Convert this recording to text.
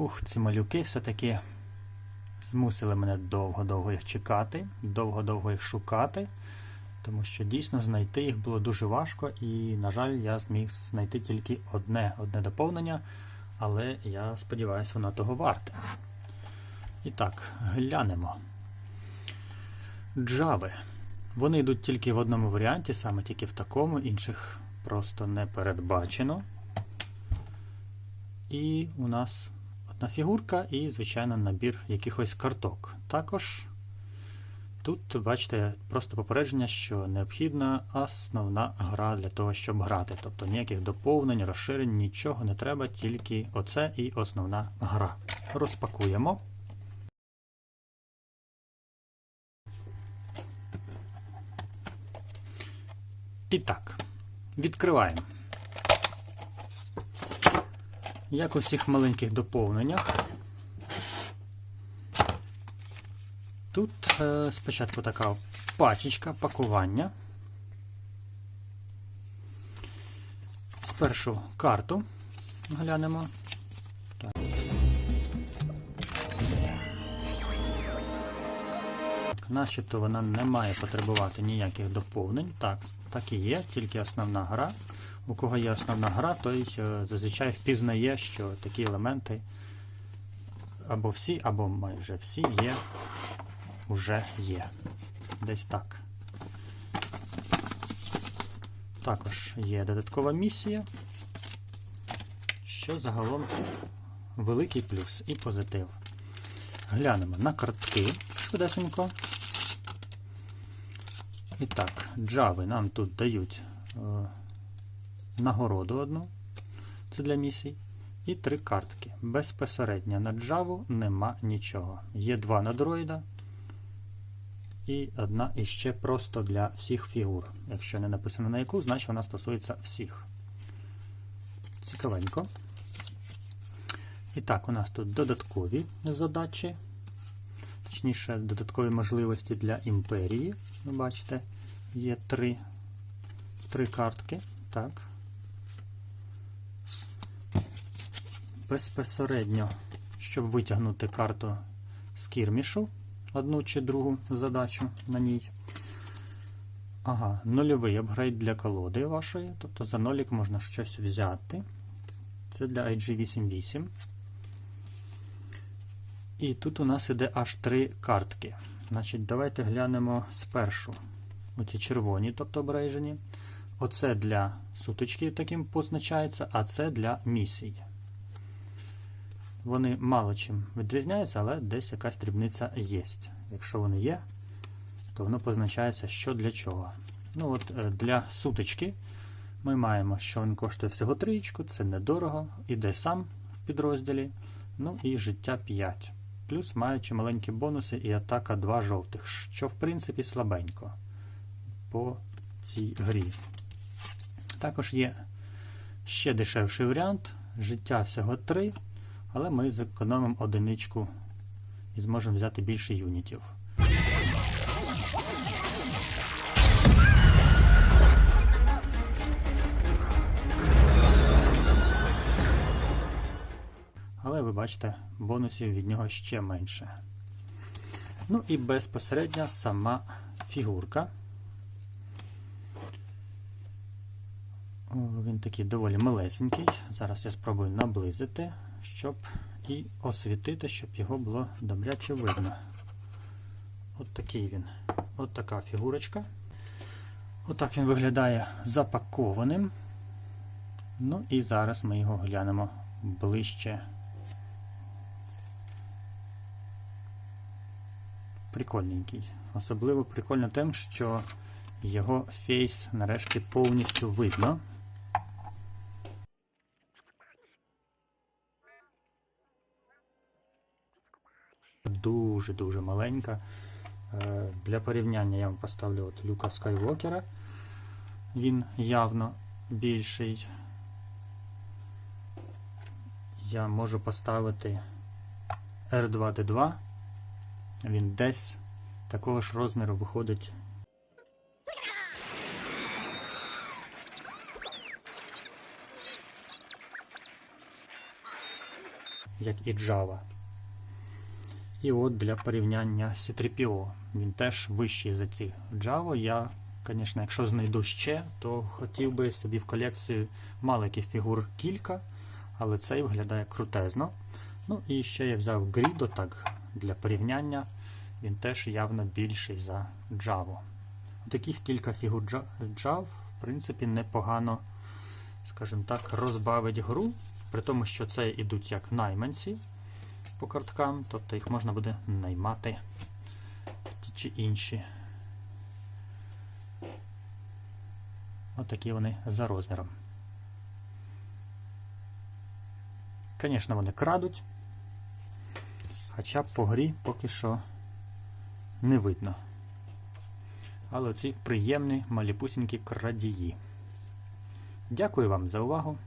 Ух, ці малюки все-таки змусили мене довго-довго їх чекати, довго-довго їх шукати, тому що дійсно знайти їх було дуже важко, і, на жаль, я зміг знайти тільки одне, одне доповнення, але я сподіваюся, воно того варте. І так, глянемо. Джави. Вони йдуть тільки в одному варіанті, саме тільки в такому, інших просто не передбачено. І у нас одна фігурка і, звичайно, набір якихось карток. Також тут, бачите, просто попередження, що необхідна основна гра для того, щоб грати. Тобто ніяких доповнень, розширень, нічого не треба, тільки оце і основна гра. Розпакуємо. І так, відкриваємо. Як у всіх маленьких доповненнях. Тут е, спочатку така пачечка пакування. Спершу карту глянемо. Так. Начебто вона не має потребувати ніяких доповнень. Так, так і є, тільки основна гра. У кого є основна гра, той е, зазвичай впізнає, що такі елементи або всі, або майже всі є, вже є. Десь так. Також є додаткова місія, що загалом великий плюс і позитив. Глянемо на картки швидесенько. І так, джави нам тут дають е, нагороду одну, це для місій, і три картки. Безпосередньо на джаву нема нічого. Є два на дроїда, і одна іще просто для всіх фігур. Якщо не написано на яку, значить вона стосується всіх. Цікавенько. І так, у нас тут додаткові задачі, точніше, додаткові можливості для імперії. Ви бачите, є три, три картки. Так. Безпосередньо, щоб витягнути карту з кірмішу, одну чи другу задачу на ній. Ага, нульовий апгрейд для колоди вашої. Тобто за нолік можна щось взяти. Це для IG88. І тут у нас іде аж три картки. Значить, давайте глянемо спершу. Оті червоні, тобто обрежені. Оце для сутички таким позначається, а це для місій. Вони мало чим відрізняються, але десь якась дрібниця є. Якщо вони є, то воно позначається, що для чого. Ну от Для сутички ми маємо, що він коштує всього трієчку, це недорого, іде сам в підрозділі. Ну і життя 5. Плюс маючи маленькі бонуси і атака 2 жовтих, що в принципі слабенько по цій грі. Також є ще дешевший варіант. Життя всього 3, але ми зекономимо одиничку і зможемо взяти більше юнітів. Але ви бачите, бонусів від нього ще менше. Ну і безпосередньо сама фігурка. Він такий доволі малесенький. Зараз я спробую наблизити, щоб і освітити, щоб його було добряче видно. От такий він. От така фігурочка. Отак він виглядає запакованим. Ну і зараз ми його глянемо ближче. Прикольненький. Особливо прикольно тим, що його фейс нарешті повністю видно. Дуже-дуже маленька. Е, Для порівняння я вам поставлю от Люка Скайвокера. Він явно більший. Я можу поставити R2D2. Він десь такого ж розміру виходить. як і Java. І от для порівняння C3PO. Він теж вищий за ці Java. Я, звісно, якщо знайду ще, то хотів би собі в колекцію маленьких фігур кілька, але цей виглядає крутезно. Ну і ще я взяв Grido так для порівняння. Він теж явно більший за Java. Таких кілька фігур Java, в принципі, непогано, скажімо так, розбавить гру, при тому, що це йдуть як найманці по карткам, тобто їх можна буде наймати в ті чи інші. Отакі вони за розміром. Звісно, вони крадуть, хоча по грі поки що не видно. Але ці приємні маліпусінькі крадії. Дякую вам за увагу.